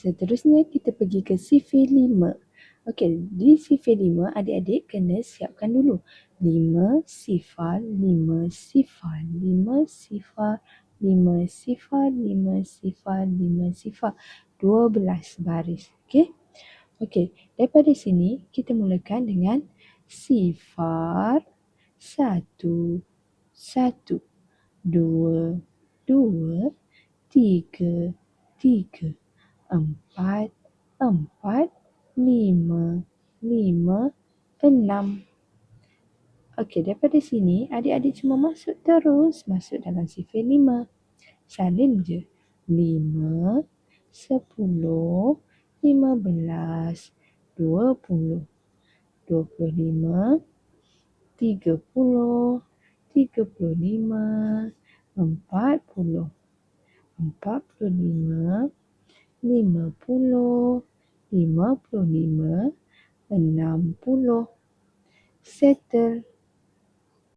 Seterusnya kita pergi ke sifir lima. Okey, di sifir lima adik-adik kena siapkan dulu. Lima sifar, lima sifar, lima sifar, lima sifar, lima sifar, lima sifar. Dua belas baris. Okey. Okey, daripada sini kita mulakan dengan sifar satu, satu, dua, dua, tiga, tiga, empat, empat, lima, lima, enam. Okey, daripada sini adik-adik cuma masuk terus masuk dalam sifir lima. Salin je. Lima, sepuluh, lima belas, dua puluh, dua puluh lima, tiga puluh, tiga puluh lima, empat puluh, empat puluh lima, lima puluh, lima puluh lima, enam puluh. Settle.